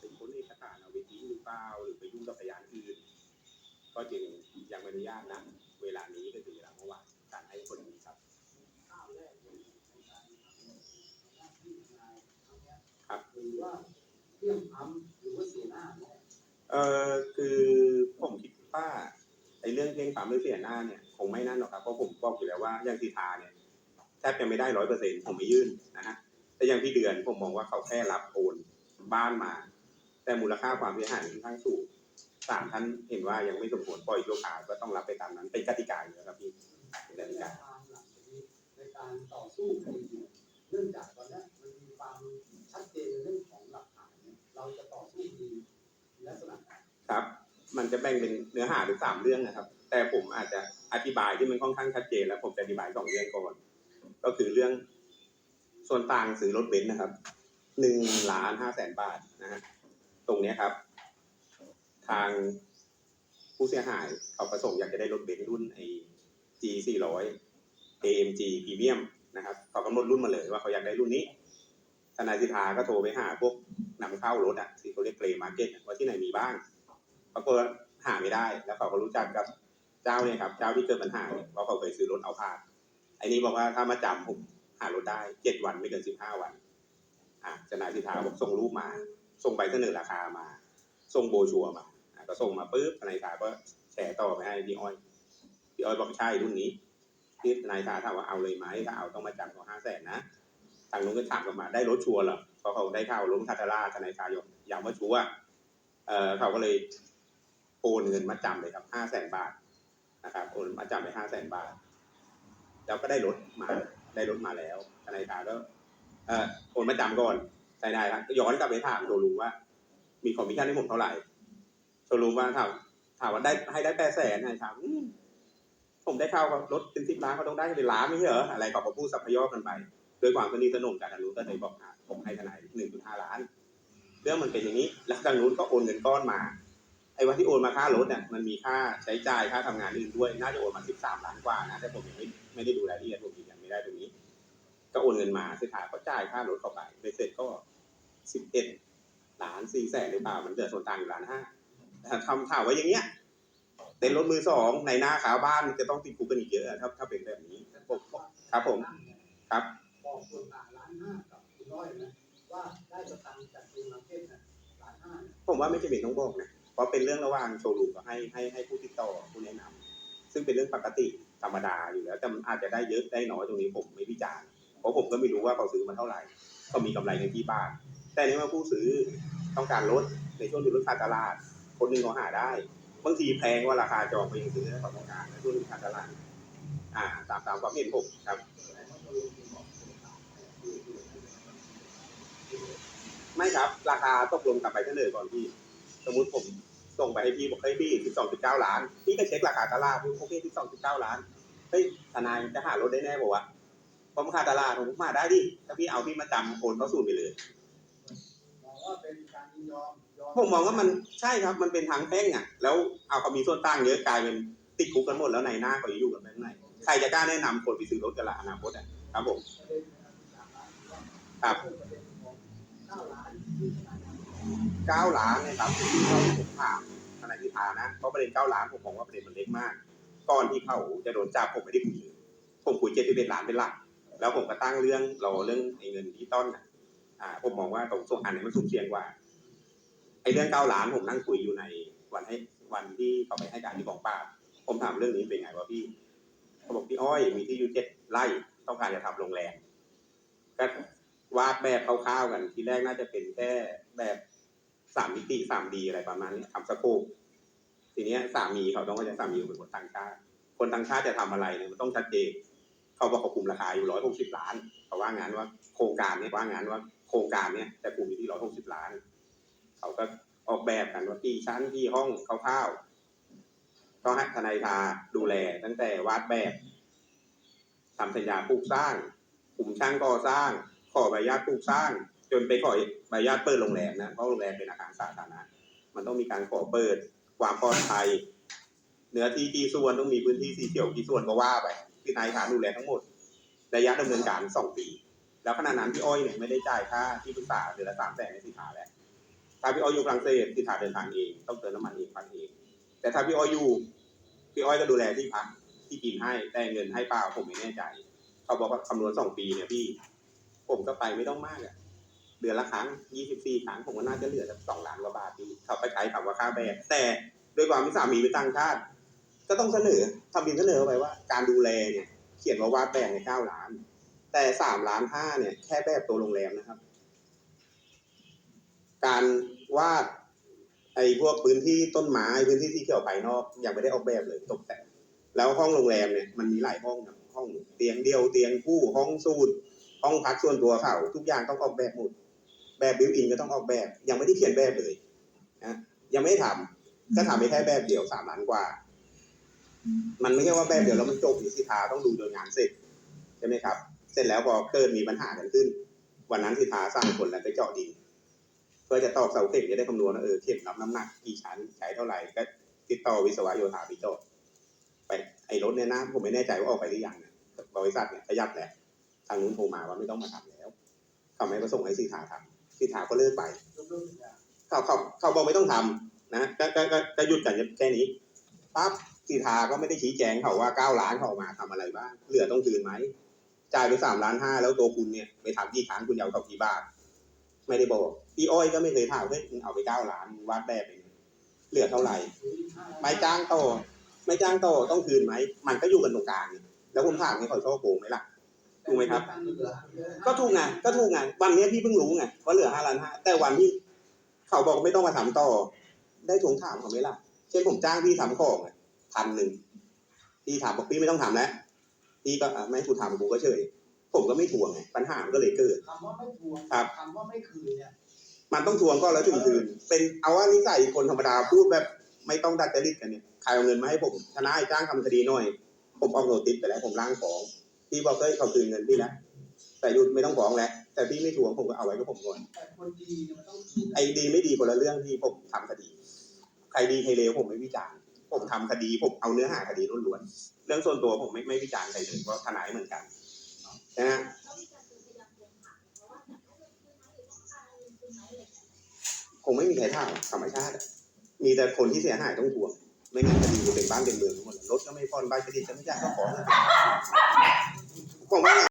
เป็นคนเอกสารเอาไปทิ้งหรือเปล่าหรือไปยุ่งกับพยานอื่นก็จึงยังไม่อนุญาตนะเวลานี้ก็คือเวลาเมื่อวานการให้คนนี้ครับครับหรือว่าเรื่องทำหรือว่าเสียหน้าเนี่ยเออคือผมคิดว่าไอ้เรื่องเพลงความหรือเสียหน้าเนี่ยคงไม่นั่นหรอกครับเพราะผมบอกอยู่แล้วว่าอย่างสีทาเนี่ยแทบจะไม่ได้ร้อยเปอร์เซ็นต์ผมไม่ยื่นนะฮะแต่อย่างพี่เดือนผมมองว่าเขาแค่รับโอนบ้านมา แต่มูลค่าความเสียหายค่อนข้างสูงศาลท่านเห็นว่ายังไม่สมควรปล่อยชั่วคราวก็ต้องรับไปตามนั้นเป็นกติกาอยู่แล้วครับพี่เป็นกในติกาการหลังจากนี้ในการต่อสู้คดีเนี่ยเนื่องจากตอนเนี้ยมันมีความชัดเจนในเรื่องของหลักฐานเนี่ยเราจะต่อสู้คดีในลักษณะไหนครับ มันจะแบ่งเป็นเนื้อหาเป็นสามเรื่องนะครับ แต่ผมอาจจะอธิบายที่มันค่อนข้างชัดเจนแล้วผมจะอธิบายสองเรื่องก่อน ก็คือเรื่องส่วนต่างซื้อรถเบนซ์นะครับหนึ่งล้านห้าแสนบาทนะฮะ ตรงนี้ครับ ทางผู้เสียหายเขาประสงค์อยากจะได้รถเบนซ์รุ่นไอ้ G 400 AMG Premium นะครับเขากำหนดรุ่นมาเลยว่าเขาอยากได้รุ่นนี้ทนายสิทธาก็โทรไปหาพวกนำเข้ารถอะที่เขาเรียกเกรมาร์เก็ตว่าที่ไหนมีบ้างปรากฏหาไม่ได้ แล้วเขาก็รู้จักกับเจ้าเนี่ยครับเจ้าที่เกิดปัญหาเนี่ยเพราะเขาเคยซื้อรถเอาผ่านไอ้นี้บอกว่าถ้ามาจำผมหารถได้เจ็ดวันไม่เกินสิบห้าวันอะทนายสิทธาบอกส่งรูปมา ส่งไปเสนอราคามา ส่งโบชัวมาก็ส่งมาปุ๊บทนายสาก็แชร์ต่อไปให้พี่อ้อยพี่อ้อยบอกใช่รุ่นนี้ที่ทนายสิทธาถามว่าเอาเลยไหมถ้าเอาต้องมาจำเขาห้าแสนนะทางนู้นก็ถามกลับมาได้รถชัวร์เหรอเพราะเขาได้ข่าวล้มคาตาราทนายสายกย้ำว่าชัวร์เออเขาก็เลยโอนเงินมาจำเลยครับห้าแสนบาทนะครับโอนมาจำไปห้าแสนบาท แล้วก็ได้รถมาได้รถมาแล้วทนายถาก็เออโอนมาจำก่อน ทนายครับก็ย้อนกลับไปถามโชว์รูมว่า มีคอมมิชชั่นให้ผมเท่าไหร่โชว์รูมว่าถามถามว่าได้ให้ได้แปดแสนนายถามผมได้เข้ากับรถเป็นสิบล้านเขาต้องได้เป็นล้านไม่ใช่เหรออะไรก็พูดสัพยอกันไปด้วยความสนิทสนมกับทางนู้นก็เลยบอกผมให้ทนายหนึ่งจุดห้าล้าน เรื่องมันเป็นอย่างนี้ แล้วทางนู้นก็โอนเงินก้อนมาไอ้วันที่โอนมาค่ารถเนี่ยมันมีค่าใช้จ่ายค่าทำงานอื่นด้วย น่าจะโอนมาสิบสามล้านกว่านะแต่ผมยังไม่ไม่ได้ดูรายละเอียดผมยืนยันไม่ได้ตรงนี้ ก็โอนเงินมาเสร็จก็จ่ายค่ารถเข้าไปไปเสร็จก็ สิบเอ็ดล้านสี่แสนหรือเปล่า มันเหลือส่วนต่างอยู่ล้านห้าแต่ทำถามว่าอย่างเงี้ยเต็นท์รถมือสองในหน้าขาวบ้านจะต้องติดคุกกันอีกเยอะถ้าถ้าเป็นแบบนี้ผมครับผมครับบอกส่วนต่างล้านห้ากับคุณร้อยนะว่าได้สตังค์จากดูมาร์เก็ตนะล้านห้าเนี่ยผมว่าไม่จำเป็นต้องบอกนะเพราะเป็นเรื่องระหว่างโชว์รูมกับให้ให้ให้ผู้ติดต่อผู้แนะนำซึ่งเป็นเรื่องปกติธรรมดาอยู่แล้วแต่มันอาจจะได้เยอะได้น้อยตรงนี้ผมไม่วิจารณ์เพราะผมก็ไม่รู้ว่าเขาซื้อมาเท่าไหร่เขามีกำไรในที่บ้าน แต่ในเมื่อผู้ซื้อต้องการลดในช่วงที่ลดขาดตลาด คนหนึ่งเขาหาได้บางทีแพงกว่าราคาจองไปยังซื้อให้เขาต้องการในช่วงที่ขาดตลาดอ่าตามตามความเห็นผมครับ ไม่ครับ ราคาตกลงกลับไปเสนอก่อนพี่ สมมติผมส่งไปให้พี่บอกเฮ้พี่สิบสองจุดเก้าล้าน พี่ก็เช็คราคาตลาดโอเคสิบสองจุดเก้าล้านเฮ้ยทนายจะหารถได้แน่บอกว่าเพราะราคาตลาดผมมาได้ดิ ถ้าพี่เอาพี่มาจำโอนเข้าสูตรไปเลย ผมมองว่ามันใช่ครับ มันเป็นทางแพ่งอะ แล้วเอาเขามีส่วนต่างเยอะกลายเป็นติดคุกกันหมดแล้วในหน้าเขาอยู่กันไปข้างในใครจะกล้าแนะนำคนไปซื้อรถกันละอนาคตอะครับผมครับเก้าล้านนาดไหลานนะครับที่เขาที่ผมถามทนายพิธานะเพราะประเด็นเก้าล้านผมมองว่าประเด็นมันเล็กมากก่อนที่เขาจะโดนจับผมไม่ได้คุยเลยผมคุยเจ็ดสิบเอ็ดล้านเป็นหลักแล้วผมก็ตั้งเรื่องรอเรื่องไอ้เงินที่ต้นอะ อ่าผมมองว่าตรงส่วนอันนี้มันสูงเสี่ยงกว่าไอ้เรื่องเก้าล้านผมนั่งคุยอยู่ในวันให้วันที่เขาไปให้การที่กองปราบผมถามเรื่องนี้เป็นไงวะพี่เขาบอกพี่อ้อยมีที่อยู่เจ็ดไร่ต้องการจะทำโรงแรมก็วาดแบบคร่าวๆกันทีแรกน่าจะเป็นแค่แบบสามมิติสามดีอะไรประมาณนี้ทำสโคปทีนี้สามีเขาต้องว่าจะสามีเป็นคนต่างชาติคนต่างชาติจะทำอะไรเนี่ยมันต้องชัดเจนเขาบอกเขาคุมราคาอยู่ร้อยหกสิบล้านเขาว่างานว่าโครงการนี่ยว่างานว่า โครงการเนี่ยจะคุมอยู่ที่ร้อยหกสิบล้าน เขาก็ออกแบบกันว่ากี่ชั้นกี่ห้องคร่าวๆก็ให้ทนายทาดูแลตั้งแต่วาดแบบทำสัญญาปลูกสร้างกลุ่มช่างก่อสร้าง ขอใบอนุญาตปลูกสร้าง จนไปขอใบอนุญาตเปิดโรงแรมนะเพราะโรงแรมเป็นอาคารสาธารณะมันต้องมีการขอเปิดความปลอดภัยเนื้อที่กี่ส่วนต้องมีพื้นที่สีเขียวกี่ส่วนก็ว่าไปที่นายฐาดูแลทั้งหมดระยะดำเนินการสองปี แล้วขณะนั้นพี่อ้อยเนี่ยไม่ได้จ่ายค่าที่ปรึกษาเดือนละสามแสนในสินค้าแล้วถ้าพี่อ้อยอยู่ฝรั่งเศสสิทธาเดินทางเองต้องเติมน้ำมันเองพักเอง แต่ถ้าพี่อ้อยอยู่พี่อ้อยก็ดูแลที่พักที่กินให้แต่เงินให้เปล่าผมไม่แน่ใจ เขาบอกว่าคำนวณสองปีเนี่ยพี่ ผมก็ไปไม่ต้องมากอะเดือนละครั้งยี่สิบสี่ครั้งผมก็น่าจะเหลือสักสองล้านกว่าบาทพี่เขาไปใช้คำว่าค่าแบบแต่ด้วยความที่สามีเป็นต่างชาติ ก็ต้องเสนอทำบินเสนอไปว่า การดูแลเนี่ยเขียนว่าวาดแบบในเก้าล้าน แต่สามล้านห้าเนี่ยแค่แบบตัวโรงแรมนะครับ การวาดไอ้พวกพื้นที่ต้นไม้พื้นที่ที่เขียวภายนอกยังไม่ได้ออกแบบเลยตกแต่งแล้วห้องโรงแรมเนี่ยมันมีหลายห้องครับห้องเตียงเดียวเตียงคู่ห้องสูตรห้องพักส่วนตัวเขาทุกอย่างต้องออกแบบหมดแบบบิวอินก็ต้องออกแบบ ยังไม่ได้เขียนแบบเลยนะยังไม่ได้ทำก็ทำไปแค่แบบเดียวสามล้านกว่า มันไม่ใช่ว่าแบบเดียวแล้วมันจบหรือสิทาต้องดูโดยงานเสร็จใช่ไหมครับ เสร็จแล้วพอเกิดมีปัญหากันขึ้น วันนั้นสิทธาสร้างคนแล้วไปเจาะดิน เพื่อจะตอกเสาเข็มจะได้คำนวณว่าเออเข็มรับน้ำหนักกี่ชั้นใช้เท่าไหร่ก็ติดต่อวิศวะโยธาไปเจาะไปไอ้รถเนี่ยนะผมไม่แน่ใจว่าออกไปหรือยังนะบริษัทเนี่ยขยับแหละทางนู้นโทรมาว่าไม่ต้องมาทำแล้วเขาไม่ประสงค์ให้สิทธาทำสิทธาก็เลิกไปเลิกสัญญาเขาเขาเขาบอกไม่ต้องทำนะก็ก็ก็หยุดกันแค่นี้ปั๊บสีทาก็ไม่ได้ชี้แจงเขาว่าเก้าล้านเขาเอามาทำอะไรบ้างเหลือต้องคืนไหม จ่ายไปสามล้านห้าแล้วตัวคุณเนี่ยไปทำกี่ครั้งคุณยาวเขากี่บาท ไม่ได้บอกพี่อ้อยก็ไม่เคยถามเฮ้ยมึงเอาไปเก้าล้านวาดแบบไปเนี่ยเหลือเท่าไหร่ ไม่จ้างต่อไม่จ้างต่อต้องคืนไหมมันก็อยู่กันตรงกลางนี่แล้วผมถามให้เขาช่อโกงไหมล่ะถูกไหมครับ ก็ถูกไงก็ถูกไงวันนี้พี่เพิ่งรู้ไงว่าเหลือห้าล้านห้าแต่วันที่เขาบอกไม่ต้องมาทำต่อ ได้ทวงถามเขาไหมล่ะเช่นผมจ้างพี่ทำของพันหนึ่งพี่ถามบอกพี่ไม่ต้องทำแล้ว พี่ก็อะไม่ให้กูทำกูก็เฉย ผมก็ไม่ทวงไงปัญหามันก็เลยเกิด คำว่าไม่ทวงครับ คำว่าไม่คืนเนี่ยมันต้องทวงก็แล้วถึงคืน เป็นเอาว่านิสัยคนธรรมดาพูดแบบไม่ต้องดัดจริตกันเนี่ยใครเอาเงินมาให้ผมทนายจ้างทำคดีหน่อย ผมออกโนติสไปแล้วผมล้างฟ้องพี่บอกเฮ้ยเขาคืนเงินพี่แล้วแต่หยุดไม่ต้องฟ้องแล้วแต่พี่ไม่ทวงผมก็เอาไว้กับผมก่อนแต่คนดีเนี่ยมันต้องคืนไอ้ดีไม่ดีคนละเรื่องที่ผมทำคดี ใครดีใครเลวผมไม่วิจารณ์ผมทำคดีผมเอาเนื้อหาคดีล้วนๆเรื่องส่วนตัวผมไม่ไม่วิจารณ์ใครเลยเพราะทนายเหมือนกันนะฮะแล้วมีการซื้อพยานทวงถามเพราะว่าอยากได้เงินคืนไหมหรือต้องการเงินคืนไหมอะไรอย่างเงี้ยคงไม่มีใครถามธรรมชาติมีแต่คนที่เสียหายต้องทวง ไม่งั้นคดีจะเป็นบ้านเป็นเมืองทั้งหมดรถก็ไม่ฟ้อนใบเครดิตก็ไม่จ่ากก็ฟ้องผมว่า